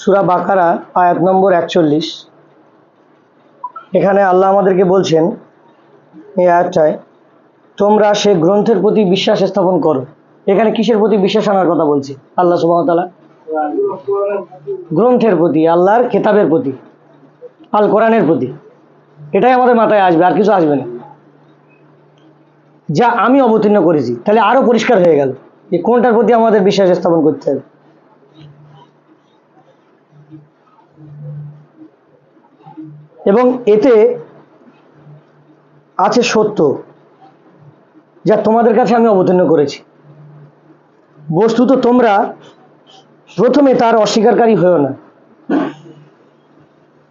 সুরা বাকারা, আয়াত নম্বর একচল্লিশ। এখানে আল্লাহ আমাদেরকে বলছেন, এই আয়াতটায়, তোমরা সে গ্রন্থের প্রতি বিশ্বাস স্থাপন করো। এখানে কিসের প্রতি বিশ্বাস আনার কথা বলছে? আল্লাহ সুবাহতালা গ্রন্থের প্রতি, আল্লাহর কেতাবের প্রতি, আল কোরআনের প্রতি। এটাই আমাদের মাথায় আসবে, আর কিছু আসবে না। যা আমি অবতীর্ণ করেছি, তাহলে আরও পরিষ্কার হয়ে গেল। যে কোনটার প্রতি আমাদের বিশ্বাস স্থাপন করতে হবে? এবং এতে আছে সত্য যা তোমাদের কাছে আমি অবতীর্ণ করেছি। বস্তুত তোমরা প্রথমে তার অস্বীকারী হয়েও না।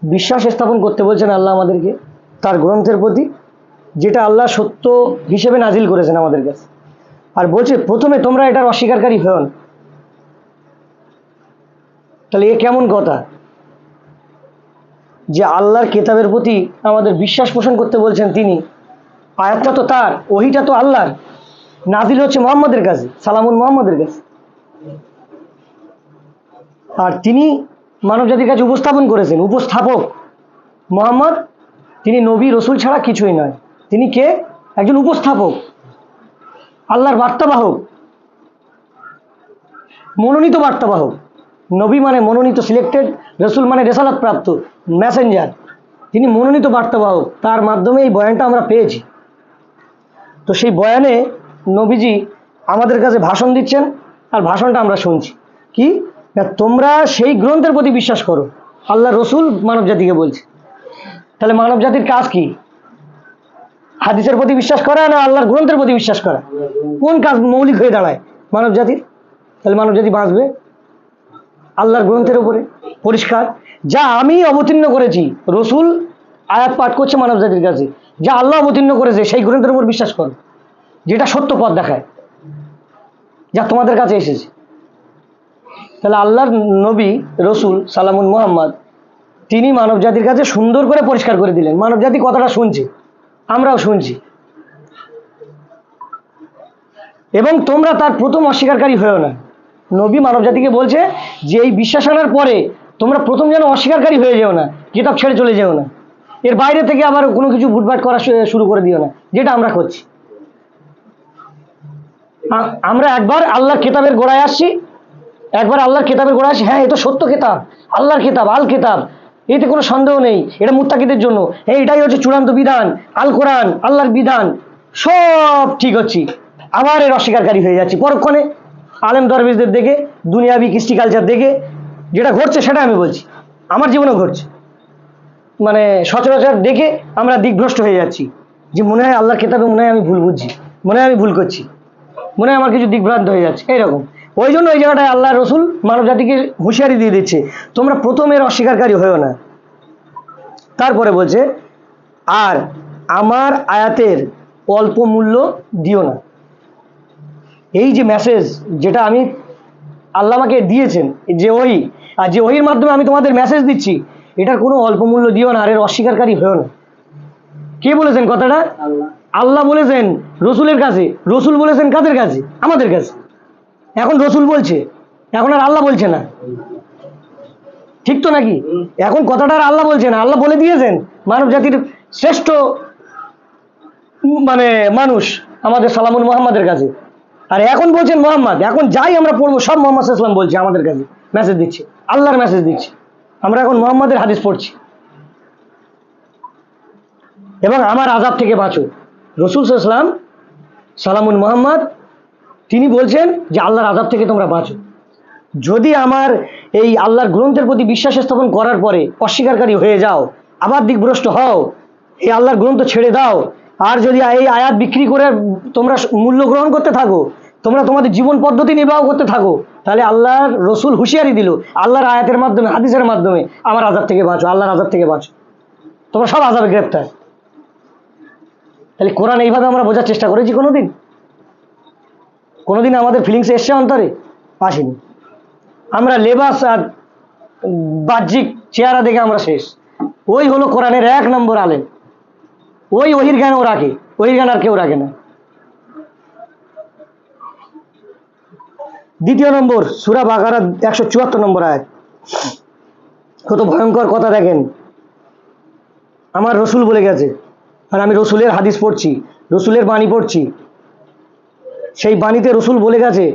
বিশ্বাস স্থাপন করতে বলছেন আল্লাহ আমাদেরকে তার গ্রন্থের প্রতি, যেটা আল্লাহ সত্য হিসেবে নাজিল করেছেন আমাদের কাছে। আর বলছে, প্রথমে তোমরা এটার অস্বীকারী হয়েও না। তাহলে এ কেমন কথা? যে আল্লাহর কেতাবের প্রতি আমাদের বিশ্বাস পোষণ করতে বলছেন তিনি, আয়াতটা তো তার, ওহিটা তো আল্লাহর। নাজিল হচ্ছে মোহাম্মদের কাছে, সালামুন মোহাম্মদের কাছে। আর তিনি মানব জাতির কাছে উপস্থাপন করেছেন, উপস্থাপক। মোহাম্মদ, তিনি নবী, রসুল ছাড়া কিছুই নয়। তিনি কে? একজন উপস্থাপক। আল্লাহর বার্তাবাহক। মনোনীত বার্তাবাহক। নবী মানে মনোনীত সিলেক্টেড রসুল মানে রেসালাত প্রাপ্ত মেসেঞ্জার তিনি মনোনীত বার্তাবাহক, তার মাধ্যমে এই বয়ানটা আমরা পেয়েছি। তো সেই বয়ানে নবীজি আমাদের কাছে ভাষণ দিচ্ছেন, আর ভাষণটা আমরা শুনছি। কি? না, তোমরা সেই গ্রন্থের প্রতি বিশ্বাস করো। আল্লাহ রসুল মানব জাতিকে বলছে। তাহলে মানব জাতির কাজ কি? হাদিসের প্রতি বিশ্বাস করা না আল্লাহর গ্রন্থের প্রতি বিশ্বাস করা? কোন কাজ মৌলিক হয়ে দাঁড়ায় মানব জাতির তাহলে মানব জাতি বাঁচবে আল্লাহর গ্রন্থের উপরে, পরিষ্কার। যা আমি অবতীর্ণ করেছি, রসুল আয়াত পাঠ করছে মানব জাতির কাছে। যা আল্লাহ অবতীর্ণ করেছে, সেই গ্রন্থের উপর বিশ্বাস করো। যেটা সত্য পথ দেখায়, যা তোমাদের কাছে এসেছে। তাহলে আল্লাহর নবী, রসুল সালামুন মোহাম্মদ, তিনি মানব জাতির কাছে সুন্দর করে পরিষ্কার করে দিলেন। মানব জাতি কথাটা শুনছে, আমরাও শুনছি। এবং তোমরা তার প্রথম অস্বীকারী হয়েও না। নবী মানব জাতিকে বলছে যে, এই বিশ্বাস আনার পরে তোমরা প্রথম যেন অস্বীকারী হয়ে যেও না কিতাব ছেড়ে চলে যেও না। এর বাইরে থেকে আবার কোনো কিছু বুটবাট করা শুরু করে দিও না, যেটা আমরা করছি। আমরা একবার আল্লাহর কেতাবের গোড়ায় আসছি, একবার আল্লাহর কেতাবের গোড়ায় আসছি হ্যাঁ এ তো সত্য কেতাব, আল্লাহর কেতাব, আল কেতাব, এতে কোনো সন্দেহ নেই, এটা মুত্তাকিদের জন্য। এই এটাই হচ্ছে চূড়ান্ত বিধান, আল কোরআন, আল্লাহর বিধান, সব ঠিক হচ্ছে। আবার এর অস্বীকারী হয়ে যাচ্ছি। পরক্ষণে আলেম দরবেশদের দেখে, দুনিয়াবি কৃষ্টি কালচার দেখে যেটা ঘটছে সেটা আমি বলছি। আমার জীবনেও ঘটছে। মানে সচরাচর দেখে আমরা দিকভ্রষ্ট হয়ে যাচ্ছি যে মনে হয় আল্লাহর কেতাবে মনে হয় আমি ভুল বুঝছি, মনে হয় আমি ভুল করছি, মনে হয় আমার কিছু দিকভ্রান্ত হয়ে যাচ্ছে, এইরকম। ওই জন্য ওই জায়গাটায় আল্লাহ রসুল মানব জাতিকে হুঁশিয়ারি দিয়ে দিচ্ছে, তোমরা প্রথমের অস্বীকারী হয়েও না। তারপরে বলছে, আর আমার আয়াতের অল্প মূল্য দিও না। এই যে মেসেজ যেটা আমি আল্লাহ আমাকে দিয়েছেন, যে ওই আর যে ওহির মাধ্যমে আমি তোমাদের মেসেজ দিচ্ছি এটার কোনো অল্প মূল্য দিও না আর এর অস্বীকারী হয়েও না। কে বলেছেন কথাটা? আল্লাহ। বলেছেন রসুলের কাছে রসুল বলেছেন কাদের কাছে? আমাদের কাছে। এখন রসুল বলছে এখন আর আল্লাহ বলছে না। ঠিক তো নাকি? এখন কথাটা আর আল্লাহ বলছে না। আল্লাহ বলে দিয়েছেন মানব জাতির শ্রেষ্ঠ মানে মানুষ আমাদের সালামুল মোহাম্মদের কাছে। আর এখন বলছেন মোহাম্মদ এখন যাই আমরা পড়ব সব মোহাম্মদ ইসলাম বলছে আমাদের কাছে মেসেজ দিচ্ছে। আল্লাহর মেসেজ দিচ্ছে। আমরা এখন মোহাম্মদের হাদিস পড়ছি। এবং আমার আজাব থেকে বাঁচো রসুল ইসলাম সালামুল মোহাম্মদ, তিনি বলছেন যে আল্লাহর আজাব থেকে তোমরা বাঁচো। যদি আমার এই আল্লাহর গ্রন্থের প্রতি বিশ্বাস স্থাপন করার পরে অস্বীকারী হয়ে যাও আবার দিকভ্রষ্ট হও, এই আল্লাহর গ্রন্থ ছেড়ে দাও, আর যদি এই আয়াত বিক্রি করে তোমরা মূল্য গ্রহণ করতে থাকো তোমরা তোমাদের জীবন পদ্ধতি নির্বাহ করতে থাকো। তাহলে আল্লাহর রসুল হুঁশিয়ারি দিল, আল্লাহর আয়াতের মাধ্যমে, হাদিসের মাধ্যমে, আমার আজাব থেকে বাঁচো, আল্লাহর আজাব থেকে বাঁচো। তোমরা সব আজাবে গ্রেপ্তার। তাহলে কোরআন এইভাবে আমরা বোঝার চেষ্টা করেছি কোনোদিন? কোনোদিন আমাদের ফিলিংস এসছে অন্তরে? আসেনি। আমরা লেবাস আর বাহ্যিক চেহারা দেখে আমরা শেষ। ওই হলো কোরআনের এক নম্বর আলেম। ওই ওহির জ্ঞান ও রাখে ওহির জ্ঞান আর কেউ রাখে না। দ্বিতীয় নম্বর, সুরা বাকারা একশো চুয়াত্তর নম্বর আয়াত। কত ভয়ঙ্কর কথা দেখেন। আমার রসুল বলে গেছে আর আমি রসুলের হাদিস পড়ছি, রসুলের বাণী পড়ছি। সেই বাণীতে রসুল বলে গেছে,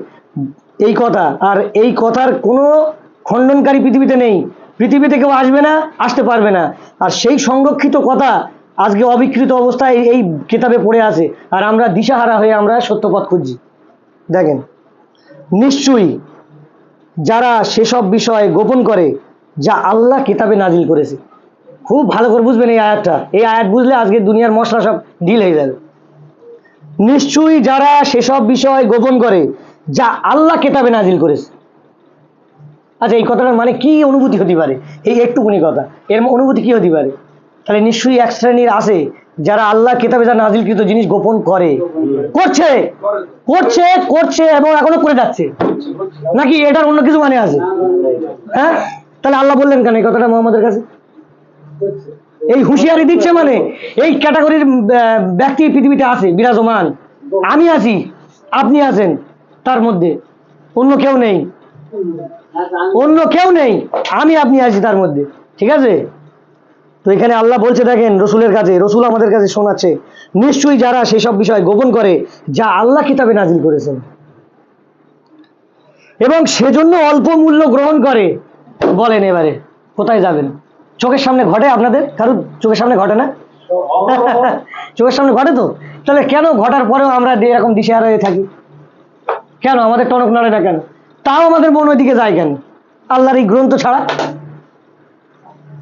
এই কথা, আর এই কথার কোনো খণ্ডনকারী পৃথিবীতে নেই। পৃথিবীতে কেউ আসবে না, আসতে পারবে না। আর সেই সংরক্ষিত কথা আজকে অবিকৃত অবস্থায় এই কিতাবে পড়ে আছে। আর আমরা দিশাহারা হয়ে আমরা সত্যপথ খুঁজছি। দেখেন। নিশ্চয়ই যারা সেসব বিষয় গোপন করে, যা আল্লাহ কিতাবে নাজিল করেছে। খুব ভালো করে বুঝবেন এই আয়াতটা। এই আয়াত বুঝলে আজকে দুনিয়ার মশলা সব ঢিল হয়ে যাবে। নিশ্চয়ই যারা সেসব বিষয় গোপন করে, যা আল্লাহ কেতাবে নাজিল করেছে। আচ্ছা এই কথাটার মানে কি অনুভূতি হতে পারে? এই একটুকুনি কথা। এর অনুভূতি কি হতে পারে? তাহলে নিশ্চয়ই এক শ্রেণির আছে যারা আল্লাহ কেতাবে যা নাজিলকৃত জিনিস গোপন করে। করছে করছে করছে এবং এখনও করে যাচ্ছে। নাকি এটার অন্য কিছু মানে আছে? হ্যাঁ? তাহলে আল্লাহ বললেন কেন এই কথাটা মোহাম্মদের কাছে? এই হুঁশিয়ারি দিচ্ছে মানে? এই ক্যাটাগরির ব্যক্তি পৃথিবীতে আছে, বিরাজমান। আমি আছি, আপনি আছেন, তার মধ্যে। অন্য কেউ নেই। অন্য কেউ নেই, আমি আপনি আছি তার মধ্যে। ঠিক আছে? তো এখানে আল্লাহ বলছে, দেখেন, রসুলের কাছে, রসুল আমাদের কাছে শোনাচ্ছে, নিশ্চয়ই যারা সেসব বিষয় গোপন করে, যা আল্লাহ কিতাবে নাজিল করেছেন। এবং সেজন্য অল্প মূল্য গ্রহণ করে, বলেন এবারে, কোথায় যাবেন? চোখের সামনে ঘটে আপনাদের? কারুর চোখের সামনে ঘটে না? চোখের সামনে ঘটে তো? তাহলে কেন ঘটার পরেও আমরা এরকম দিশেহারা হয়ে থাকি? কেন? আমাদের টনক নড়ে না কেন? তাও আমাদের মন ওইদিকে যায় কেন? আল্লাহর এই গ্রন্থ ছাড়া?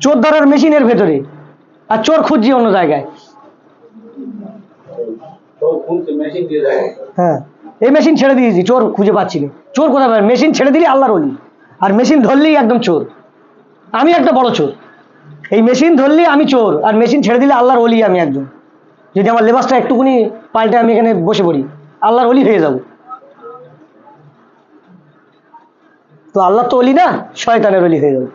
চোর ধরার মেশিনের ভেতরে আর চোর খুঁজছি অন্য জায়গায়। হ্যাঁ এই মেশিন ছেড়ে দিয়েছি চোর খুঁজে পাচ্ছি না। চোর কোথায় পাবে? মেশিন ছেড়ে দিলে আল্লাহর অলি আর মেশিন ধরলেই একদম চোর। আমি একটা বড় চোর। এই মেশিন ধরলেই আমি চোর আর মেশিন ছেড়ে দিলে আল্লাহর অলি আমি একজন। যদি আমার লেবাসটা একটুকুনি পাল্টে আমি এখানে বসে পড়ি আল্লাহর অলি হয়ে যাব। তো আল্লাহ তো অলি না শয়তানের অলি হয়ে যাবে।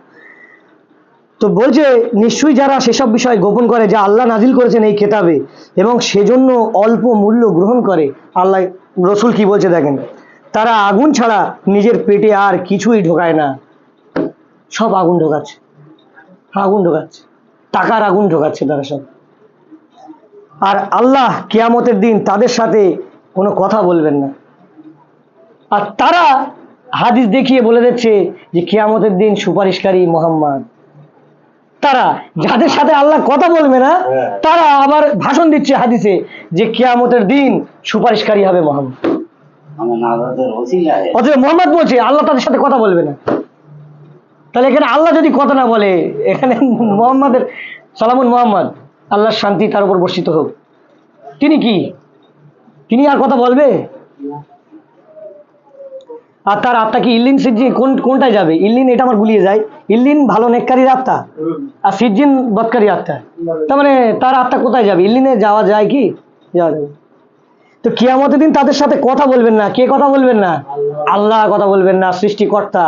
তো বলছে নিশ্চয়ই যারা সেসব বিষয় গোপন করে, যা আল্লাহ নাজিল করেছেন এই খেতাবে এবং সেজন্য অল্প মূল্য গ্রহণ করে, আল্লাহ রসুল কি বলছে দেখেন? তারা আগুন ছাড়া নিজের পেটে আর কিছুই ঢোকায় না। সব আগুন ঢোকাচ্ছে। আগুন ঢোকাচ্ছে। টাকার আগুন ঢোকাচ্ছে তারা সব। আর আল্লাহ কিয়ামতের দিন তাদের সাথে কোনো কথা বলবেন না। আর তারা হাদিস দেখিয়ে বলে দিচ্ছে যে কিয়ামতের দিন সুপারিশকারী মোহাম্মদ। তারা যাদের সাথে আল্লাহ কথা বলবে না তারা আবার ভাষণ দিচ্ছে হাদিসে যে কিয়ামতের দিন সুপারিশকারী হবে মোহাম্মদ। অথচ মোহাম্মদ বলছে আল্লাহ তাদের সাথে কথা বলবে না। তাহলে এখানে আল্লাহ যদি কথা না বলে এখানে মোহাম্মদের সালামুন মোহাম্মদ আল্লাহর শান্তি তার উপর বর্ষিত হোক। তিনি কি? তিনি আর কথা বলবে? আর তার আত্মা কি ইল্লিন সিজ্জিন? কোন, কোনটায় যাবে? ইল্লিন এটা আমার গুলিয়ে যায়। ইল্লিন ভালো নেককারীর আত্মা। আর সিজ্জিন বৎকারী আত্মা। তার মানে তার আত্মা কোথায় যাবে? ইল্লিনে যাওয়া যায় কি? যাওয়া যাবে তো কিয়ামতের দিন তাদের সাথে কথা বলবেন না। কে কথা বলবেন না? আল্লাহ কথা বলবেন না, সৃষ্টিকর্তা।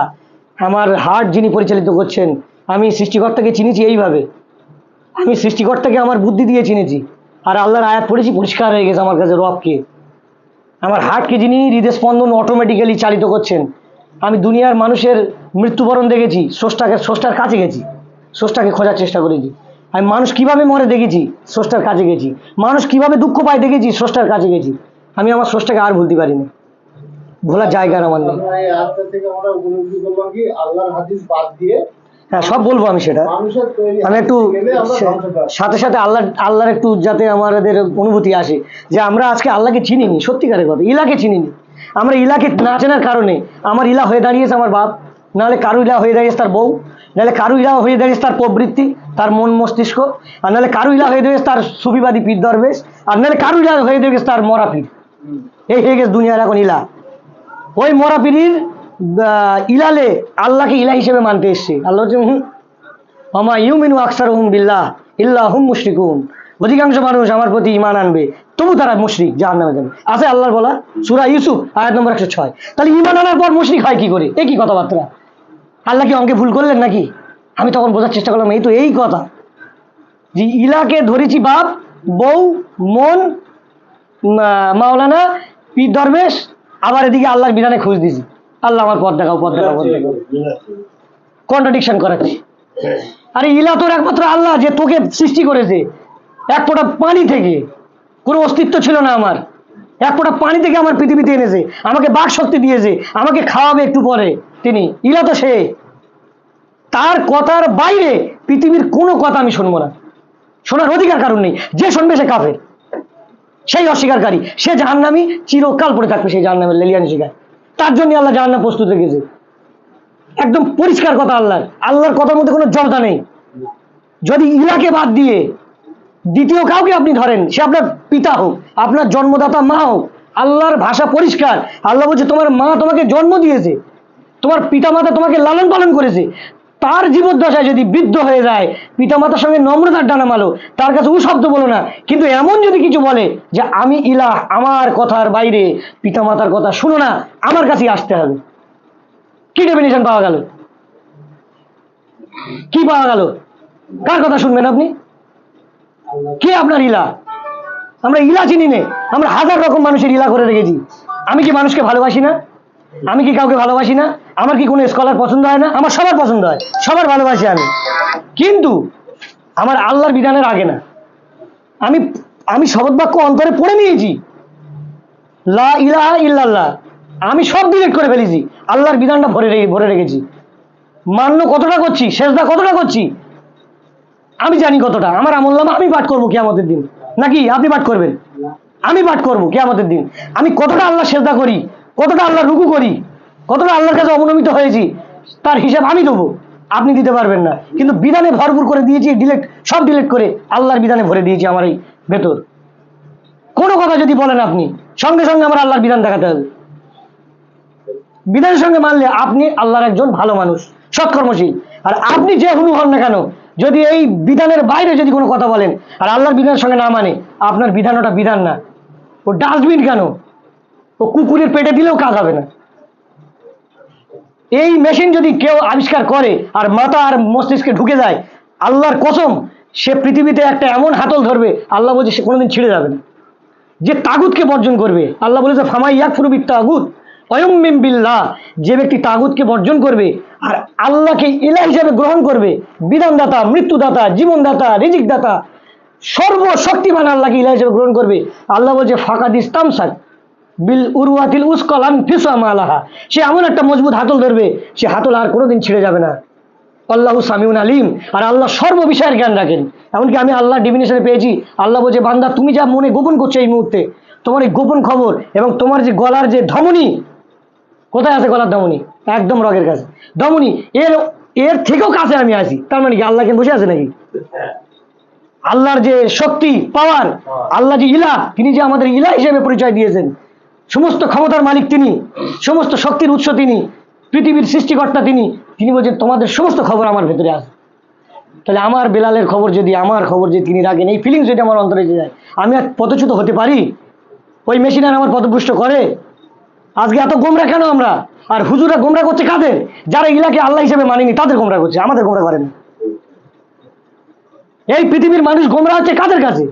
আমার হার্ট যিনি পরিচালিত করছেন, আমি সৃষ্টিকর্তাকে চিনেছি এইভাবে। আমি সৃষ্টিকর্তাকে আমার বুদ্ধি দিয়ে চিনেছি। আর আল্লাহর আয়াত পড়েছি, পরিষ্কার হয়ে গেছে আমার কাছে রবকে। আমার হার্টকে যিনি হৃদস্পন্দন অটোমেটিক্যালি চালিত করছেন? আমি দুনিয়ার মানুষের মৃত্যুবরণ দেখেছি, স্রষ্টাকে, স্রষ্টার কাছে গেছি, স্রষ্টাকে খোঁজার চেষ্টা করেছি। আমি মানুষ কীভাবে মরে দেখেছি, স্রষ্টার কাছে গেছি। মানুষ কীভাবে দুঃখ পায় দেখেছি, স্রষ্টার কাছে গেছি। আমি আমার স্রষ্টাকে আর ভুলতে পারিনি। ভোলার জায়গা আমার নেই। হ্যাঁ সব বলব আমি সেটা। আমি একটু। সাথে সাথে আল্লাহ আল্লাহর একটু যাতে আমাদের অনুভূতি আসে। যে আমরা আজকে আল্লাহকে চিনিনি সত্যিকারের কথা। ইলাকে চিনিনি। আমরা ইলাকে না চেনার কারণে আমার ইলা হয়ে দাঁড়িয়েছে আমার বাপ। নাহলে কারু ইলা হয়ে দাঁড়িয়েছে তার বউ। নাহলে কারু ইলা হয়ে দাঁড়িয়েছে তার প্রবৃত্তি তার মন মস্তিষ্ক। আর নাহলে কারু ইলা হয়ে দাঁড়িয়েছে তার সুবিবাদী পীর দরবেশ। আর নাহলে কারু ইলা হয়ে দাঁড়িয়েছে তার মরা পীর। এই হয়ে গেছে দুনিয়ার এখন ইলা। ওই মরা পীরির ইলালে আল্লাহকে ইলা হিসেবে মানতে এসছে। আল্লাহ হুম মামা ইউমিনু আকসার হুম বিল্লাহ ইল্লাহ হুম মুশরিকুন। অধিকাংশ মানুষ আমার প্রতি ইমান আনবে, তবু তারা মুশরিক জাহান নামে যাবে। আছে আল্লাহর বলা, সুরা ইউসুফ, আয়াত নম্বর একশো ছয়। তাহলে ইমান আনার পর মুশরিক হয় কি করে? এ কি কথাবার্তা? আল্লাহ কি অঙ্কে ভুল করলেন নাকি? আমি তখন বোঝার চেষ্টা করলাম, এই তো এই কথা। যে ইলাকে ধরেছি বাপ, বউ, মন মাওলানা পীর দরবেশ আবার এদিকে আল্লাহর বিধানে খোঁজ দিছি আল্লাহ আমার পথ দেখাও পথ দেখাও পথ দেখাও। কন্ট্রাডিকশন করাচ্ছি আরে ইলা তোর একমাত্র আল্লাহ যে তোকে সৃষ্টি করেছে। এক ফোঁটা পানি থেকে। কোনো অস্তিত্ব ছিল না আমার। এক ফোঁটা পানি থেকে আমার পৃথিবীতে এনেছে। আমাকে বাক শক্তি দিয়েছে। আমাকে খাওয়াবে একটু পরে। তিনি ইলা তো সে। তার কথার বাইরে পৃথিবীর কোনো কথা আমি শুনব না। শোনার অধিকার কারণ নেই। যে শুনবে সে কাফের। সেই অস্বীকারী। সে জাহান্নামি চিরকাল পড়ে থাকবে সেই জাহান্নামের লেলিয়ানি শিকার। তার জন্য আল্লাহ জাহান্নাম প্রস্তুত রেখেছে একদম পরিষ্কার কথা আল্লাহর। আল্লাহর কথার মধ্যে কোনো জড়তা নেই। যদি ইলাকে বাদ দিয়ে দ্বিতীয় কাউকে আপনি ধরেন, সে আপনার পিতা হোক, আপনার জন্মদাতা মা হোক, আল্লাহর ভাষা পরিষ্কার, আল্লাহ বলছে, তোমার মা তোমাকে জন্ম দিয়েছে, তোমার পিতা মাতা তোমাকে লালন পালন করেছে তার জীবদ্দশায় যদি বৃদ্ধ হয়ে যায়, পিতামাতার সঙ্গে নম্রতার ডানা মালো, তার কাছে ও শব্দ বলো না। কিন্তু এমন যদি কিছু বলে যে, আমি ইলাহ, আমার কথার বাইরে পিতামাতার কথা শুনো না, আমার কাছেই আসতে হবে। কি ডেফিনেশন পাওয়া গেল? কি পাওয়া গেল? কার কথা শুনবেন আপনি? কে আপনার ইলা আমরা ইলা চিনি নে। আমরা হাজার রকম মানুষের ইলা করে রেখেছি। আমি কি মানুষকে ভালোবাসি না? আমি কি কাউকে ভালোবাসি না? আমার কি কোনো স্কলার পছন্দ হয় না? আমার সবার পছন্দ হয়, সবার ভালোবাসি আমি। কিন্তু আমার আল্লাহর বিধানের আগে না। আমি আমি শপথ বাক্য অন্তরে পড়ে নিয়েছি। লা ইলাহা ইল্লাল্লাহ। আমি সব ডিলেট করে ফেলেছি। আল্লাহর বিধানটা ভরে রেখে, ভরে রেখেছি। মান্য কতটা করছি শেষদা কতটা করছি, আমি জানি কতটা। আমার আমল নামা আমি পাঠ করব কেয়ামতের দিন। নাকি আপনি পাঠ করবেন? আমি পাঠ করব কেয়ামতের দিন। আমি কতটা আল্লাহ শ্রদ্ধা করি? কতটা আল্লাহ রুকু করি? কতটা আল্লাহর কাছে অবনমিত হয়েছি? তার হিসাব আমি দেবো। আপনি দিতে পারবেন না। কিন্তু বিধানে ভরপুর করে দিয়েছি ডিলেট সব ডিলেট করে আল্লাহর বিধানে ভরে দিয়েছি আমার এই ভেতর। কোনো কথা যদি বলেন আপনি, সঙ্গে সঙ্গে আমার আল্লাহর বিধান দেখাতে হবে। বিধানের সঙ্গে মানলে আপনি আল্লাহর একজন ভালো মানুষ, সৎকর্মশীল। আর আপনি যে হুনু হন না কেন, যদি এই বিধানের বাইরে যদি কোনো কথা বলেন, আর আল্লাহর বিধানের সঙ্গে না মানে আপনার বিধান ওটা বিধান না। ও ডাস্টবিন কেন? ও কুকুরের পেটে দিলেও কাজ হবে না। এই মেশিন যদি কেউ আবিষ্কার করে আর মাথা আর মস্তিষ্কে ঢুকে যায়, আল্লাহর কসম, সে পৃথিবীতে একটা এমন হাতল ধরবে, আল্লাহ বলছে সে কোনোদিন ছিঁড়ে যাবে না। যে তাগুতকে বর্জন করবে, আল্লাহ বলেছে, ফামাই ইয়াক ফুরুবির তাগুত অয়মিম বিল্লাহ। যে ব্যক্তি তাগুতকে বর্জন করবে আর আল্লাহকে ইলা হিসাবে গ্রহণ করবে, বিধানদাতা, মৃত্যুদাতা, জীবনদাতা, রিজিকদাতা, সর্বশক্তিমান আল্লাহকে ইলা হিসাবে গ্রহণ করবে, আল্লাহ বলছে, ফাঁকাদ ইস্তামসাক। বিল উসকলাম ফিসাম আলাহা সে এমন একটা মজবুত হাতল ধরবে, সে হাতল আর কোনোদিন ছিঁড়ে যাবে না। আল্লাহ সামিউন আলিম। আর আল্লাহ সর্ব বিষয়ের জ্ঞান রাখেন। এমনকি আমি আল্লাহ ডিভিনেশনে পেয়েছি। আল্লাহ বলছে, বান্দা, তুমি যা মনে গোপন করছ এই মুহূর্তে, তোমার এই গোপন খবর এবং তোমার যে গলার যে ধমনী, কোথায় আছে গলার ধমনী? একদম রগের কাছে। ধমনী, এর এর থেকেও কাছে আমি আছি। তার মানে কি, আল্লাহ কেন বসে আছে নাকি? আল্লাহর যে শক্তি পাওয়ার আল্লাহ যে ইলা তিনি যে আমাদের ইলা হিসেবে পরিচয় দিয়েছেন। সমস্ত ক্ষমতার মালিক তিনি, সমস্ত শক্তির উৎস তিনি, পৃথিবীর সৃষ্টিকর্তা তিনি তিনি বলছেন, তোমাদের সমস্ত খবর আমার ভেতরে আছে। তাহলে আমার বেলালের খবর যদি, আমার খবর যে তিনি রাখেন, এই ফিলিংস যদি আমার অন্তরে যায়, আমি আর পদচ্যুত হতে পারি? ওই মেশিন আর আমার পদভ্রষ্ট করে? আজকে এত গোমরা কেন আমরা? আর হুজুরা গোমরা করছে কাদের? যারা ইলাকে আল্লাহ হিসেবে মানেনি, তাদের গোমরা করছে, আমাদের গোমরা করে না এই পৃথিবীর মানুষ গোমরা হচ্ছে কাদের কাছে?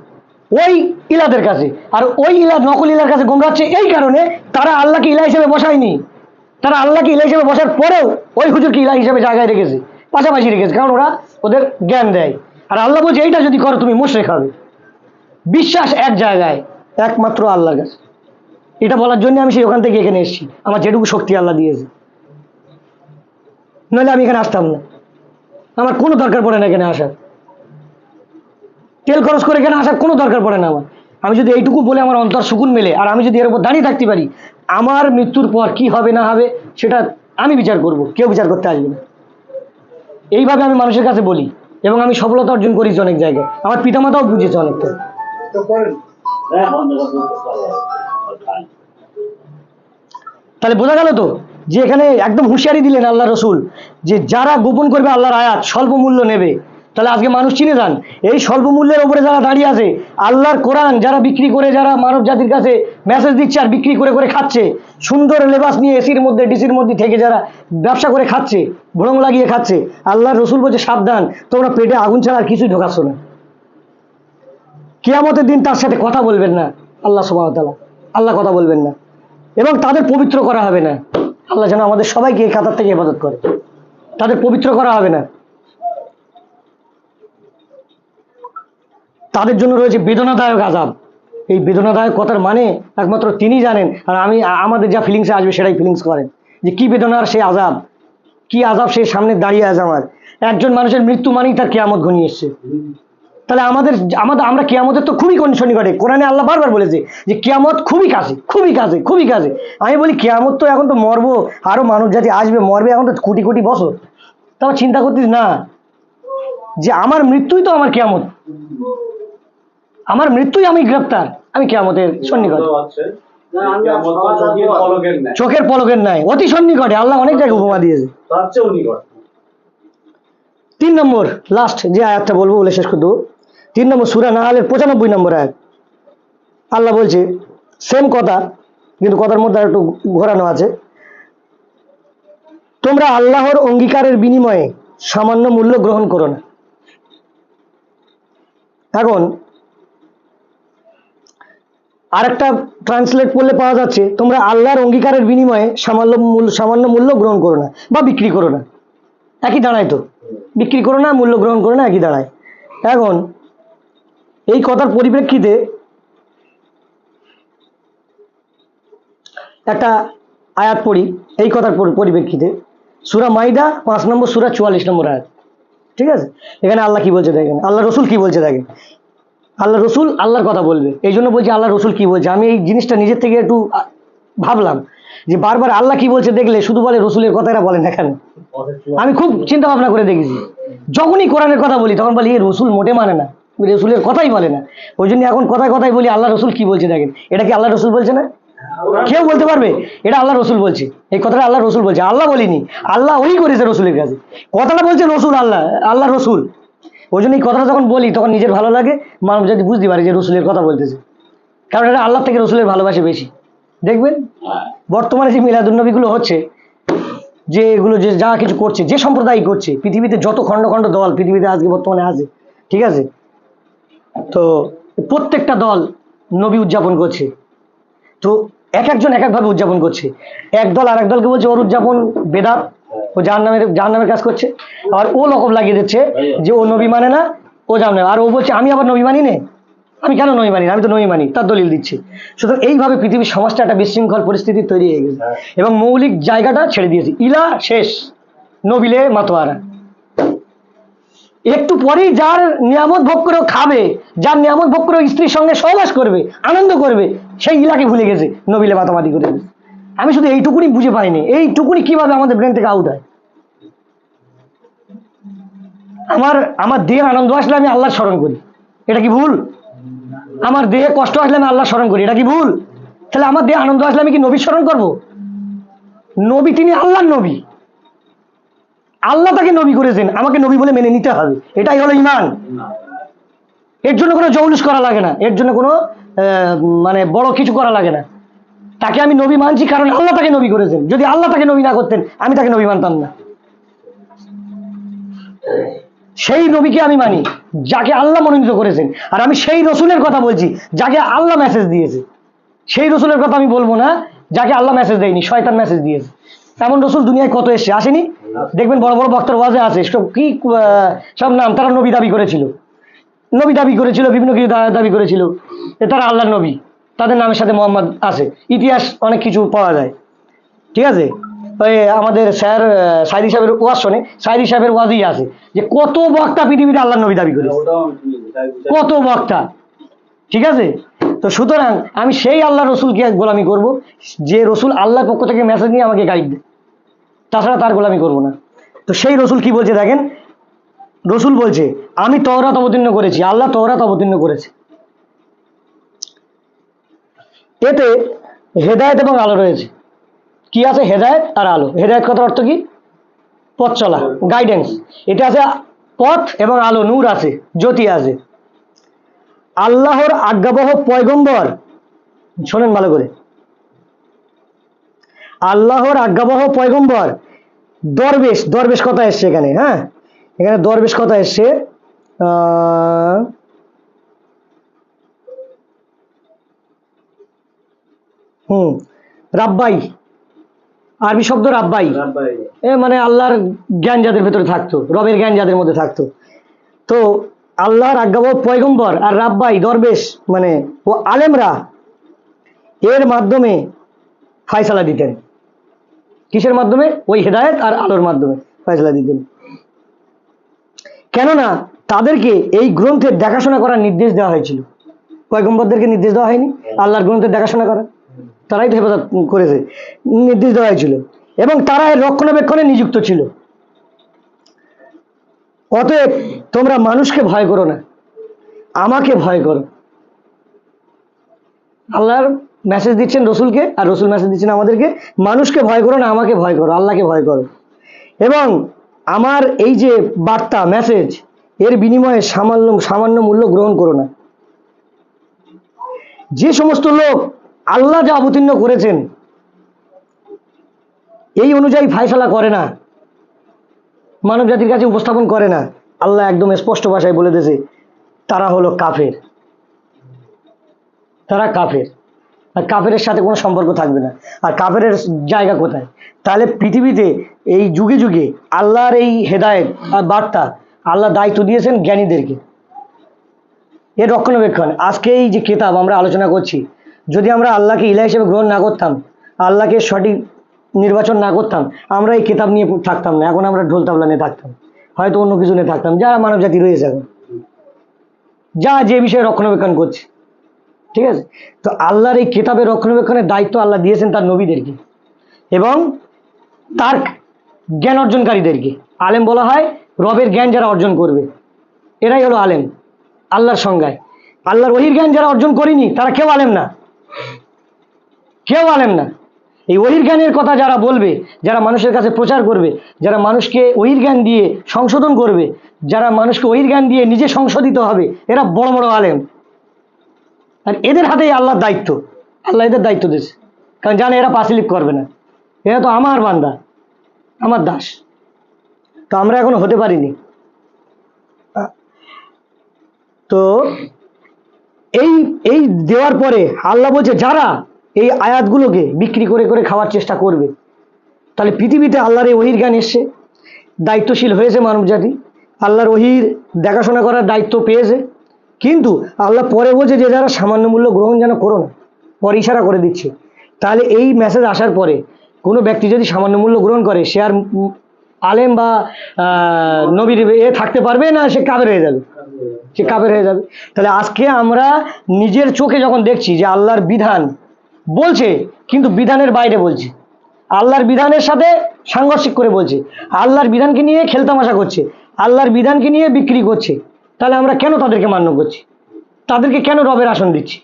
ওই ইলাদের কাছে। আর ওই ইলা নকল ইলার কাছে গোমরা হচ্ছে এই কারণে তারা আল্লাহকে ইলা হিসেবে বসায়নি। তারা আল্লাহকে ইলা হিসেবে বসার পরেও ওই হুজুরকে ইলা হিসেবে জায়গায় রেখেছে, পাশাপাশি রেখেছে, কারণ ওরা ওদের জ্ঞান দেয়। আর আল্লাহ বলছে, এইটা যদি করো, তুমি মুশরেক হবে। বিশ্বাস এক জায়গায়, একমাত্র আল্লাহর কাছে। এটা বলার জন্য আমি সেই ওখান থেকে এখানে এসেছি। আমার যেটুকু শক্তি আল্লাহ দিয়েছে। নইলে আমি এখানে আসতাম না। আমার কোনো দরকার পড়ে না এখানে আসার। তেল খরচ করে এখানে আসার কোনো দরকার পড়ে না আমার। আমি যদি এইটুকু বলে আমার অন্তর সুকুন মেলে আর আমি যদি এর উপর দাঁড়িয়ে থাকতে পারি আমার মৃত্যুর পর কি হবে না হবে সেটা আমি বিচার করব কেউ বিচার করতে আসবে না। এইভাবে আমি মানুষের কাছে বলি এবং আমি সফলতা অর্জন করেছি অনেক জায়গায়। আমার পিতামাতাও বুঝেছে অনেকটা। তাহলে বোঝা গেল তো যে এখানে একদম হুঁশিয়ারি দিলেন আল্লাহ রসুল যে যারা গোপন করবে আল্লাহর আয়াত স্বল্প মূল্য নেবে। তাহলে আজকে মানুষ চিনে যান, এই স্বল্প মূল্যের ওপরে যারা দাঁড়িয়ে আছে, আল্লাহর কোরআন যারা বিক্রি করে, যারা মানব জাতির কাছে মেসেজ দিচ্ছে আর বিক্রি করে করে খাচ্ছে, সুন্দর লেবাস নিয়ে এসির মধ্যে, ডিসির মধ্যে থেকে যারা ব্যবসা করে খাচ্ছে, ভ্রং লাগিয়ে খাচ্ছে, আল্লাহর রসুল বলছে, সাবধান, তোমরা পেটে আগুন ছাড়া আর কিছুই ঢোকাচ্ছ না। কেয়ামতের দিন তার সাথে কথা বলবেন না, আল্লাহ সুবাহতালা আল্লাহ কথা বলবেন না, এবং তাদের পবিত্র করা হবে না, আল্লাহ যেন আমাদের সবাইকে এই কাতার থেকে হেফাজত করে, তাদের পবিত্র করা হবে না। তাদের জন্য রয়েছে বেদনাদায়ক আজাব এই বেদনাদায়ক কথার মানে একমাত্র তিনি জানেন, আর আমি আমাদের যা ফিলিংসে আসবে সেটাই ফিলিংস করেন। যে কি বেদনার সেই আজাব কি আজাব সে সামনে দাঁড়িয়ে আছে আমার। একজন মানুষের মৃত্যু মানেই তার কেয়ামত ঘনিয়ে এসছে। তাহলে আমাদের আমাদের, আমরা কেয়ামতের তো খুবই কন্ডিশন ঘটে কোরআনে আল্লাহ বারবার বলেছে যে কেয়ামত খুবই কাছে খুবই কাছে খুবই কাছে। আমি বলি কেয়ামত তো এখন তো মরবো, আরও মানব জাতি আসবে, মরবে এখন তো কোটি কোটি বছর। তাও চিন্তা করতিস না, যে আমার মৃত্যুই তো আমার কেয়ামত। আমার মৃত্যুই আমি গ্রেপ্তার। আমি কেয়ামতের সন্নিকট। চোখের পলকের নাই অতি সন্নিকটে। আল্লাহ অনেক জায়গায় উপমা দিয়েছে। তিন নম্বর লাস্ট যে আয়াতটা বলব বলে শেষ করে দেবো তিন নম্বর সুরা নাহালের পঁচানব্বই নম্বর আয়াত। আল্লাহ বলছে সেম কথা কিন্তু কথার মধ্যে একটু ঘোরানো আছে। তোমরা আল্লাহর অঙ্গীকারের বিনিময়ে সামান্য মূল্য গ্রহণ করো না। এখন আরেকটা ট্রান্সলেট করলে পাওয়া যাচ্ছে, তোমরা আল্লাহর অঙ্গীকারের বিনিময়ে সামান্য মূল্য সামান্য মূল্য গ্রহণ করো না, বা বিক্রি করো না। একই দাঁড়ায় তো। বিক্রি করো না, মূল্য গ্রহণ করো না, একই দাঁড়ায়। এখন, এই কথার পরিপ্রেক্ষিতে একটা আয়াত পড়ি, এই কথার পরিপ্রেক্ষিতে। সুরা মাইদা, পাঁচ নম্বর সুরা চুয়াল্লিশ নম্বর আয়াত। ঠিক আছে? এখানে আল্লাহ কি বলছে দেখেন? আল্লাহ রসুল কি বলছে দেখেন? আল্লাহ রসুল আল্লাহর কথা বলবে। এই জন্য বলছি আল্লাহ রসুল কি বলছে? আমি এই জিনিসটা নিজের থেকে একটু ভাবলাম যে বারবার আল্লাহ কি বলছে দেখলে শুধু বলে রসুলের কথাটা বলেন না কেন? আমি খুব চিন্তা ভাবনা করে দেখেছি। যখনই কোরআনের কথা বলি তখন বলি, এ, রসুল মোটে মানে না। রসুলের কথাই বলে না। ওই জন্য এখন কথায় কথাই বলি, আল্লাহ রসুল কি বলছে দেখেন? এটা কি আল্লাহ রসুল বলছে না? কেউ বলতে পারবে? এটা আল্লাহ রসুল বলছে। এই কথাটা আল্লাহ রসুল বলছে। আল্লাহ বলিনি। আল্লাহ ওই করেছে রসুলের কাছে। কথাটা বলছে রসুল আল্লাহ আল্লাহ রসুল। ওই জন্য এই কথাটা যখন বলি তখন নিজের ভালো লাগে মানুষ যদি বুঝতে পারে যে রসুলের কথা বলতেছে। কারণ এটা আল্লাহ থেকে রসুলের ভালোবাসে বেশি। দেখবেন? বর্তমানে যে মিলাদুন্নবীগুলো হচ্ছে যে এগুলো যে যা কিছু করছে যে সম্প্রদায় করছে পৃথিবীতে যত খণ্ড খণ্ড দল পৃথিবীতে আজকে বর্তমানে আছে ঠিক আছে? তো প্রত্যেকটা দল নবী উদযাপন করছে। তো এক একজন এক একভাবে উদযাপন করছে। এক দল আর এক দলকে বলছে ওর উদযাপন বেদাত ও যার নামের যার নামের কাজ করছে। আর ও লকব লাগিয়ে দিচ্ছে যে ও নবী মানে না ও জান আর ও বলছে আমি আবার নবী মানি নে? আমি কেন নবী মানি আমি তো নবী মানি। তার দলিল দিচ্ছি। সুতরাং এইভাবে পৃথিবীর সমাজটা একটা বিশৃঙ্খল পরিস্থিতি তৈরি হয়ে গেছে। এবং মৌলিক জায়গাটা ছেড়ে দিয়েছে। ইলা শেষ। নবিলে মাতোয়ারা। একটু পরেই যার নিয়ামত ভোগ করেও খাবে যার নিয়ামত ভোগ করেও স্ত্রীর সঙ্গে সহবাস করবে আনন্দ করবে সেই ইলাকে ভুলে গেছে। নবিলে মাতামাতি করে। আমি শুধু এইটুকুনি বুঝে পাইনি এইটুকুনি কীভাবে আমাদের ব্রেন থেকে আউট হয়? আমার আমার দেহের আনন্দ আসলে আমি আল্লাহ স্মরণ করি। এটা কি ভুল? আমার দেহে কষ্ট আসলে আমি আল্লাহ স্মরণ করি। এটা কি ভুল? তাহলে আমার দেহে আনন্দ আসলে আমি কি নবী স্মরণ করব? নবী তিনি আল্লাহর নবী। আল্লাহ তাকে নবী করেছেন। আমাকে নবী বলে মেনে নিতে হবে। এটাই হলো ইমান। এর জন্য কোনো জৌলুস করা লাগে না। এর জন্য কোনো মানে বড় কিছু করা লাগে না। তাকে আমি নবী মানছি কারণ আল্লাহ তাকে নবী করেছেন। যদি আল্লাহ তাকে নবী না করতেন, আমি তাকে নবী মানতাম না। সেই নবীকে আমি মানি, যাকে আল্লাহ মনোনীত করেছেন। আর আমি সেই রসুলের কথা বলছি, যাকে আল্লাহ মেসেজ দিয়েছে। সেই রসুলের কথা আমি বলব না, যাকে আল্লাহ মেসেজ দেয়নি, শয়তান মেসেজ দিয়েছে। এমন রসুল দুনিয়ায় কত এসছে, আসেনি? দেখবেন বড় বড় বক্তার ওয়াজে আছে, সব কি সব নাম তারা নবী দাবি করেছিল। নবী দাবি করেছিল, বিভিন্ন কিছু দাবি করেছিল তারা আল্লাহর নবী। তাদের নামের সাথে মোহাম্মদ আছে। ইতিহাস অনেক কিছু পাওয়া যায়। ঠিক আছে? আমাদের স্যার সাইদি সাহেবের ওয়াজ শোনে। সাইদি সাহেবের ওয়াজই আছে যে কত বক্তা পৃথিবীতে আল্লাহ নবী দাবি করে কত বক্তা। ঠিক আছে? তো সুতরাং আমি সেই আল্লাহ রসুলকে গোলামি করব, যে রসুল আল্লাহর পক্ষ থেকে মেসেজ নিয়ে আমাকে গাইড দেয়। তাছাড়া তার গোলামি করব না। তো সেই রসুল কি বলছে দেখেন? রসুল বলছে, আমি তওরাত অবতীর্ণ করেছি, আল্লাহ তওরাত অবতীর্ণ করেছে। এতে হেদায়েত এবং আলো রয়েছে। কি আছে হেদায়েত আর আলো? হেদায়েত কথার অর্থ কি? পথ চলা গাইডেন্স এটা আছে পথ এবং আলো, নূর আছে, জ্যোতি আছে। আল্লাহর আজ্ঞাবহ পয়গম্বর, শোনেন ভালো করে। আল্লাহর আজ্ঞাবহ পয়গম্বর, দরবেশ। দরবেশ কথা এসছে এখানে হ্যাঁ? এখানে দরবেশ কথা এসছে হুম। রাব্বাই। আরবি শব্দ রাব্বাই। এ মানে আল্লাহর জ্ঞান যাদের ভেতরে থাকতো রবের জ্ঞান যাদের মধ্যে থাকতো। তো আল্লাহর আজ্ঞাবহ পয়গম্বর আর রাব্বাই দরবেশ মানে ও আলেমরা এর মাধ্যমে ফায়সালা দিতেন। কিসের মাধ্যমে? ওই হেদায়েত আর আলোর মাধ্যমে ফায়সালা দিতেন। কেননা তাদেরকে এই গ্রন্থের দেখাশোনা করার নির্দেশ দেওয়া হয়েছিল। পয়গম্বরদেরকে নির্দেশ দেওয়া হয়নি। আল্লাহর গ্রন্থের দেখাশোনা করা তারাই হেফাজত করেছে, নির্দেশ দেওয়া হয়েছিল এবং তারা এর রক্ষণাবেক্ষণে নিযুক্ত ছিল। অতএব তোমরা মানুষকে ভয় করো না। আমাকে ভয় করো। আল্লাহর মেসেজ দিচ্ছেন রসুলকে, আর রসুল মেসেজ দিচ্ছেন আমাদেরকে। মানুষকে ভয় করো না, আমাকে ভয় করো, আল্লাহকে ভয় করো। এবং আমার এই যে বার্তা মেসেজ এর বিনিময়ে সামান্য সামান্য মূল্য গ্রহণ করো না। যে সমস্ত লোক আল্লাহ যা অবতীর্ণ করেছেন, এই অনুযায়ী ফায়সালা করে না। মানব জাতির কাছে উপস্থাপন করে না। আল্লাহ একদম স্পষ্ট ভাষায় বলে দিয়েছে, তারা হলো কাফের। তারা কাফের। আর কাফেরের সাথে কোনো সম্পর্ক থাকবে না। আর কাফেরের জায়গা কোথায়? তাহলে পৃথিবীতে এই যুগে যুগে আল্লাহর এই হেদায়েত আর বার্তা, আল্লাহ দায়িত্ব দিয়েছেন জ্ঞানীদেরকে। এর রক্ষণাবেক্ষণ। আজকে এই যে কেতাব আমরা আলোচনা করছি যদি আমরা আল্লাহকে ইলা হিসেবে গ্রহণ না করতাম, আল্লাহকে সঠিক নির্বাচন না করতাম, আমরা এই কেতাব নিয়ে থাকতাম না। এখন আমরা ঢোল তাবলা নিয়ে থাকতাম। হয়তো অন্য কিছু নিয়ে থাকতাম। যা মানব জাতি রয়েছে এখন। যা যে বিষয়ে রক্ষণাবেক্ষণ করছে। ঠিক আছে? তো আল্লাহর এই কেতাবের রক্ষণাবেক্ষণের দায়িত্ব আল্লাহ দিয়েছেন তার নবীদেরকে। এবং তার জ্ঞান অর্জনকারীদেরকে। আলেম বলা হয় রবের জ্ঞান যারা অর্জন করবে। এরাই হলো আলেম। আল্লাহর সংজ্ঞায়। আল্লাহর ওহির জ্ঞান যারা অর্জন করিনি, তারা কেউ আলেম না। কেউ আলেম না। এই ওহির জ্ঞানের কথা যারা বলবে, যারা মানুষের কাছে প্রচার করবে, যারা মানুষকে ওহির জ্ঞান দিয়ে সংশোধন করবে, যারা মানুষকে ওহির জ্ঞান দিয়ে নিজে সংশোধিত হবে, এরা বড় বড় আলেম। আর এদের হাতেই আল্লাহর দায়িত্ব। আল্লাহ এদের দায়িত্ব দিয়েছে। কারণ জানে এরা পাশিলিপ করবে না। এরা তো আমার বান্দা, আমার দাস। তো আমরা এখনও হতে পারিনি। তো এই এই দেওয়ার পরে আল্লাহ বলছে, যারা এই আয়াতগুলোকে বিক্রি করে করে খাওয়ার চেষ্টা করবে, তাহলে পৃথিবীতে আল্লাহর এই ওহির জ্ঞান এসছে, দায়িত্বশীল হয়েছে মানব জাতি, আল্লাহর ওহির দেখাশোনা করার দায়িত্ব পেয়েছে, কিন্তু আল্লাহ পরে বলছে যে, যারা সামান্য মূল্য গ্রহণ যেন করো না, পরে ইশারা করে দিচ্ছে। তাহলে এই মেসেজ আসার পরে কোনো ব্যক্তি যদি সামান্য মূল্য গ্রহণ করে, সে আর আলেম বা নবীর এ থাকতে পারবে না, সে কাবের হয়ে যাবে। সে কাবের হয়ে যাবে। তাহলে আজকে আমরা নিজের চোখে যখন দেখছি যে আল্লাহর বিধান বলছে, কিন্তু বিধানের বাইরে বলছে। আল্লাহর বিধানের সাথে সাংঘর্ষিক করে বলছে। আল্লাহর বিধানকে নিয়ে খেলতামাশা করছে। আল্লাহর বিধানকে নিয়ে বিক্রি করছে। তাহলে আমরা কেন তাদেরকে মান্য করছি? তাদেরকে কেন রবের আসন দিচ্ছি?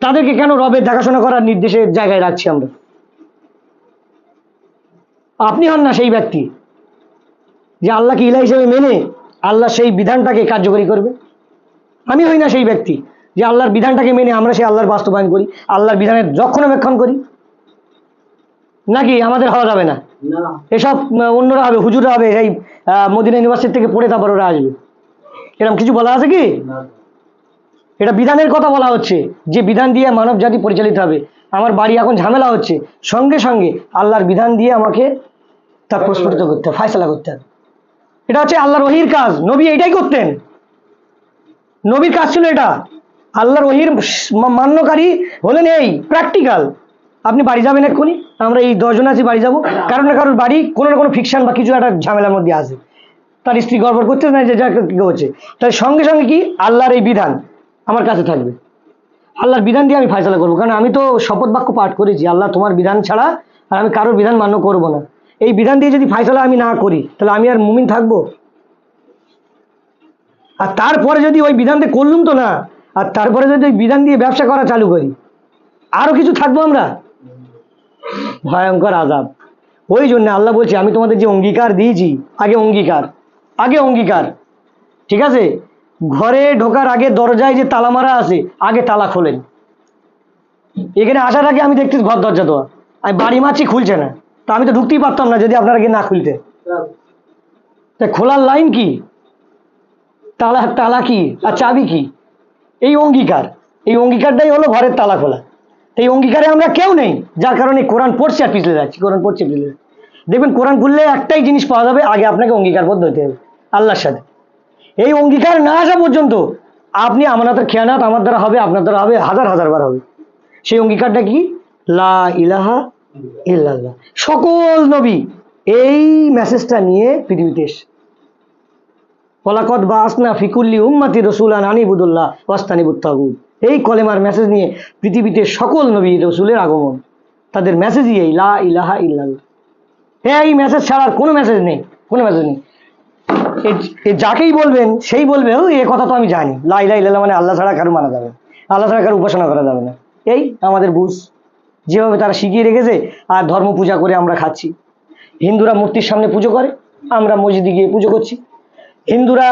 তাদেরকে কেন রবের দেখাশোনা করার নির্দেশের জায়গায় রাখছি আমরা? আপনি হন না সেই ব্যক্তি যে আল্লাহকে ইলা হিসেবে মেনে আল্লাহ সেই বিধানটাকে কার্যকরী করবে। আমি হই না সেই ব্যক্তি যে আল্লাহর বিধানটাকে মেনে আমরা সেই আল্লাহর বাস্তবায়ন করি আল্লাহর বিধানের রক্ষণাবেক্ষণ করি। নাকি আমাদের হওয়া যাবে না? এসব অন্যরা হবে হুজুররা হবে এই মদিনা ইউনিভার্সিটি থেকে পড়ে তারপর ওরা আসবে। এরকম কিছু বলা আছে কি? এটা বিধানের কথা বলা হচ্ছে। যে বিধান দিয়ে মানব জাতি পরিচালিত হবে। আমার বাড়ি এখন ঝামেলা হচ্ছে। সঙ্গে সঙ্গে আল্লাহর বিধান দিয়ে আমাকে তা প্রস্ফুটিত করতে হবে ফায়সালা করতে হবে। এটা হচ্ছে আল্লাহর ওহির কাজ। নবী এটাই করতেন। নবীর কাজ ছিল এটা। আল্লাহর ওহির মান্যকারী হলেন এই প্র্যাকটিক্যাল আপনি বাড়ি যাবেন এক্ষুনি, আমরা এই দশজন আছি, বাড়ি যাব। কারণ না কারোর বাড়ি, কোনো না কোনো ফিকশন বা কিছু একটা ঝামেলার মধ্যে আছে। তার স্ত্রী গড়বড় করতে না যে যা হচ্ছে। তাই সঙ্গে সঙ্গে কি? আল্লাহর এই বিধান আমার কাছে থাকবে। আল্লাহর বিধান দিয়ে আমি ফায়সালা করব। কারণ আমি তো শপথ বাক্য পাঠ করেছি। আল্লাহ তোমার বিধান ছাড়া আর আমি কারোর বিধান মান্য করব না। এই বিধান দিয়ে যদি ফায়সালা আমি না করি, তাহলে আমি আর মুমিন থাকব? আর তারপরে যদি ওই বিধান দিয়ে করলুম তো না, আর তারপরে যদি ওই বিধান দিয়ে ব্যবসা করা চালু করি আরও কিছু থাকব আমরা? ভয়ঙ্কর আজাব ওই জন্য আল্লাহ বলছে, আমি তোমাদের যে অঙ্গীকার দিয়েছি, আগে অঙ্গীকার আগে অঙ্গীকার, ঠিক আছে? ঘরে ঢোকার আগে দরজায় যে তালা মারা আছে, আগে তালা খোলেন। এখানে আসার আগে আমি দেখতেছি ঘর দরজা দেওয়া আমি বাড়ি মাছি খুলছে না। তা আমি তো ঢুকতেই পারতাম না যদি আপনারা আগে না তা খোলার লাইন কি? তালা তালা কি? আর চাবি কি? এই অঙ্গীকার। এই অঙ্গীকারটাই হলো ঘরের তালা খোলা। এই অঙ্গীকারে আমরা কেউ নেই, যার কারণে কোরআন পড়ছে আর পিছলে যাচ্ছি, কোরআন পড়ছে পিছলে। দেখবেন কোরআন খুললে একটাই জিনিস পাওয়া যাবে, আগে আপনাকে অঙ্গীকারবদ্ধ হতে হবে, আল্লাহর সাথে। এই অঙ্গীকার না আসা পর্যন্ত আপনি আমানাতের খেয়ানাত, আমার দ্বারা হবে, আপনার দ্বারা হবে, হাজার হাজার বার হবে। সেই অঙ্গীকারটা কি? লা ইলাহা ইল্লাল্লাহ। সকল নবী এই মেসেজটা নিয়ে পৃথিবীতে এসে। ওলাকত বা আসনা ফিকুল্লি উম্মাতি রসুলান আনিবুদুল্লাহ ওয়াস্তানিবুত তাগুদ এই কলেমার মেসেজ নিয়ে পৃথিবীতে সকল নবী রসুলের আগমন। তাদের মেসেজই এই, লা ইলাহা ইল্লাল্লাহ। এই মেসেজ ছাড়ার কোনো মেসেজ নেই, কোনো মেসেজ নেই। যাকেই বলবেন, সেই বলবে এ কথা তো আমি জানি। লা ইলাহা মানে আল্লাহ ছাড়া কারও মানা যাবে আল্লাহ ছাড়া কারও উপাসনা করা যাবে না। এই আমাদের বুঝ। যেভাবে তারা শিখিয়ে রেখেছে, আর ধর্ম পূজা করে আমরা খাচ্ছি। হিন্দুরা মূর্তির সামনে পুজো করে, আমরা মসজিদে গিয়ে পুজো করছি। হিন্দুরা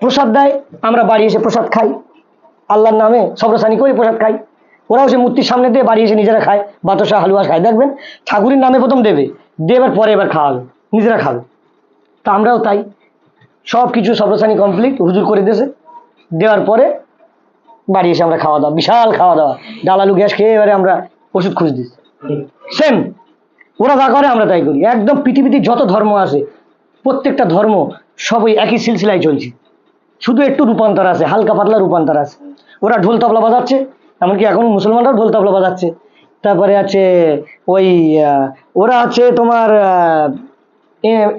প্রসাদ দেয়, আমরা বাড়ি এসে প্রসাদ খাই। আল্লাহর নামে সব্রসানি করে প্রসাদ খাই। ওরাও সে মূর্তির সামনে দিয়ে বাড়ি এসে নিজেরা খায়, বাতাসা, হালুয়া খায়। দেখবেন, ঠাকুরের নামে প্রথম দেবে দেবার পরে এবার খাওয়াবে, নিজেরা খাবে। তা আমরাও তাই। সব কিছু সব্রসানি কমপ্লিট হুজুর করে দিয়েছে। দেওয়ার পরে বাড়ি এসে আমরা খাওয়া দাওয়া, বিশাল খাওয়া দাওয়া। ডাল, আলু, গ্যাস খেয়ে এবারে আমরা ওষুধ খুঁজ দিচ্ছি সেম ওরা যা করে আমরা তাই করি। একদম পৃথিবীতে যত ধর্ম আছে, প্রত্যেকটা ধর্ম সবই একই সিলসিলায় চলছে। শুধু একটু রূপান্তর আছে, হালকা পাতলা রূপান্তর আছে। ওরা ঢোল তবলা বাজাচ্ছে, এমনকি এখন মুসলমানরাও ঢোল তবলা বাজাচ্ছে। তারপরে আছে ওই ওরা আছে তোমার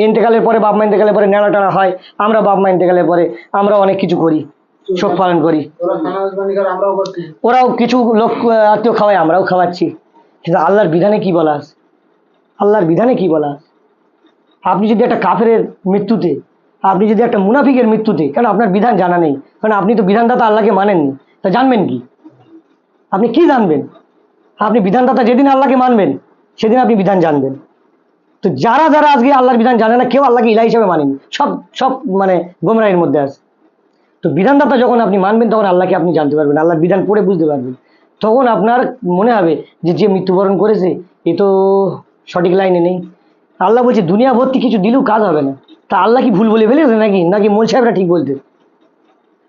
ইন্তেকালের পরে বাপ মা ইন্তেকালের পরে নেড়া টাড়া হয়, আমরা বাপ মা ইন্তেকালের পরে, আমরা অনেক কিছু করি। শোক পালন করি। ওরাও কিছু লোক আত্মীয় খাওয়ায়, আমরাও খাওয়াচ্ছি। কিন্তু আল্লাহর বিধানে কি বলা আল্লাহর বিধানে কি বলা আপনি যদি একটা কাফের মৃত্যুতে, আপনি যদি একটা মুনাফিকের মৃত্যুতে কারণ আপনার বিধান জানা নেই? কারণ আপনি তো বিধানদাতা আল্লাহকে মানেননি। তা জানবেন কি? আপনি কি জানবেন? আপনি বিধানদাতা যেদিন আল্লাহকে মানবেন, সেদিন আপনি বিধান জানবেন। তো যারা যারা আজকে আল্লাহর বিধান জানে না, কেউ আল্লাহকে ইলা হিসেবে মানেনি। সব সব মানে গোমরাহির মধ্যে আছে। তো বিধানদাতা যখন আপনি মানবেন, তখন আল্লাহকে আপনি জানতে পারবেন, আল্লাহর বিধান পড়ে বুঝতে পারবেন। তখন আপনার মনে হবে যে যে মৃত্যুবরণ করেছে, এ তো সঠিক লাইনে নেই। আল্লাহ বলছে, দুনিয়া ভর্তি কিছু দিলেও কাজ হবে না। তা আল্লাহ কি ভুল বলে ফেলেছে নাকি? নাকি মোল সাহেবরা ঠিক বলতে?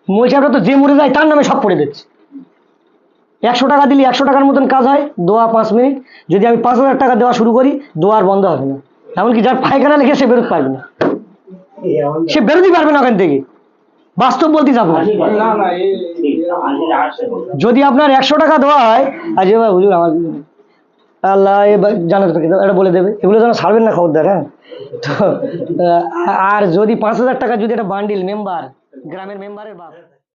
মোল সাহেবরা তো যে মরে যায়, তার নামে সব পড়ে দিচ্ছে একশো টাকা দিলে একশো টাকার মতন কাজ হয়, দোয়া পাঁচ মিনিট। যদি আমি পাঁচ হাজার টাকা দেওয়া শুরু করি, দোয়া আর বন্ধ হবে না। এমনকি যার পায়খানা লেগে সে বেরোতে পারবে না। সে বেরোতেই পারবে না ওখান থেকে। বাস্তব বলতে যাব। যদি আপনার একশো টাকা দেওয়া হয় আর যে হুজুর আমার আল্লাহ এবার থাকে এটা বলে দেবে। এগুলো যেন সারবেন না খবরদার হ্যাঁ? তো আর যদি পাঁচ হাজার টাকা যদি একটা বান্ডিল মেম্বার গ্রামের মেম্বারের বাপ